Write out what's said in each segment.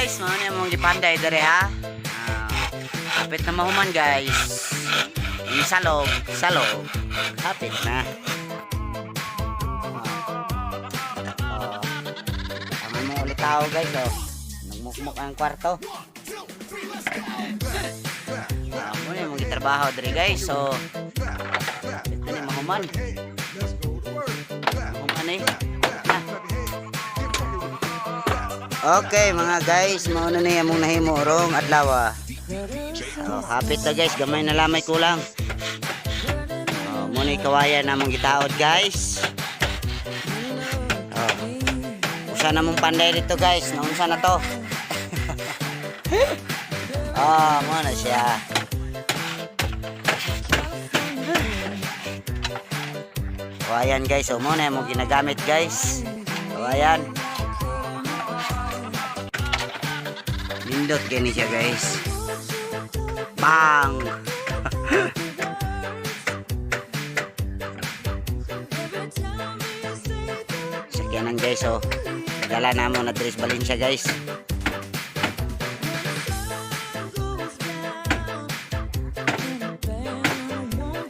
guys, mo ni mong gipanday dere ha. Ah, kapit na mahuman guys. Ini salog, salog. Kapit na. Oh. Oh. Tama mo ulit tao guys oh. Nagmukmuk ang kwarto. Ah, mo ni mong gitrabaho dere guys. So, kapit na ni mahuman. Mahuman eh. Okay mga guys, mauna na yung mong nahimo rong adlaw. ah. Oh, hapit na guys, gamay na lamay kulang. Oh, muna kawayan na mong gitaod guys. Oh. Usa na mong panday dito guys, naunsa na to. oh, muna siya. Kawayan guys, oh muna yung ginagamit guys. Kawayan. Nindot gani siya guys. Bang! Sakyanan guys oh. Dala na mo na Tris Valencia guys.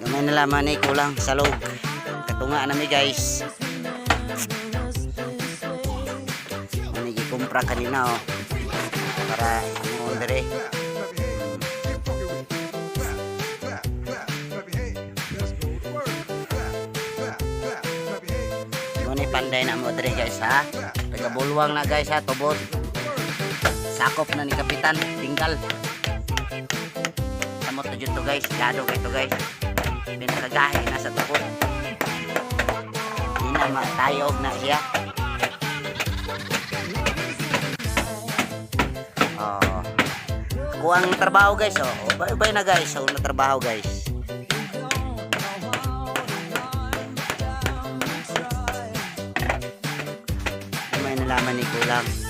Gamay na laman eh kulang sa loob. Katunga na mi guys. Manigi kumpra kanina oh. Para mo dire. Muni panday na mo dire guys ha. Taga bulwang na guys ha tubod. Sakop na ni kapitan tinggal. Tamo to to guys, gado kay to guys. Pinakagahi na sa tubod. Di na matayog na siya. Ako ang trabaho guys oh. oh bye-bye na guys. Ako na trabaho guys. may nalaman ni Kulang.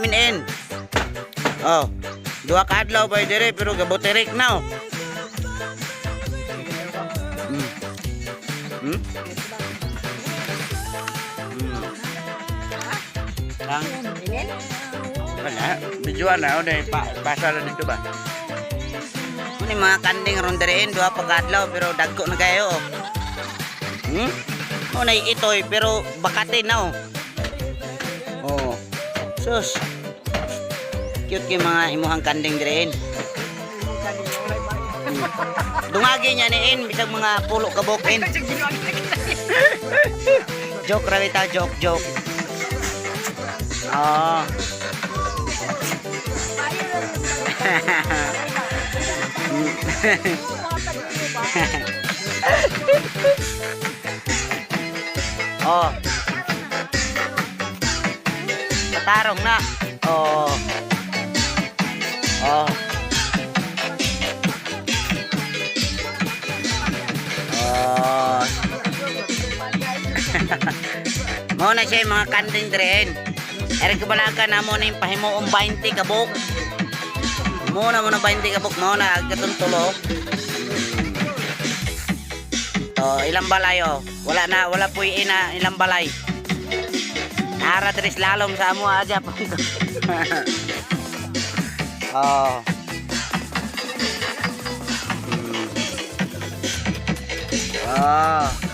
May in. Oh. Dua ka adlaw ba dire pero gaboterik na oh. Hmm. Hmm? Hmm. Lang. Wala. Bijuan na. O na pa, pasalan dito ba? Ini mga kanding ron direin dua pagkadlaw pero dagko na kayo. oh. Hmm? O na itoy pero bakatin na oh. Oh. Sus. Cute kay mga imuhang kanding direin. Dungagi niya niin bisag mga pulo kabukin. joke rawita joke joke. Oh. oh. Katarong na. Oh. Oh. Oh. Mo na siya mga kanding dren. Eri kabalaga na mo na yung pahimuong 20 kabuk. Mo na mo na 20 kabuk mo na agkatong tulo. Oh, ilang balay oh. Wala na, wala po ina ilang balay. Nara tres lalom sa amo aja po. oh. Hmm. Oh.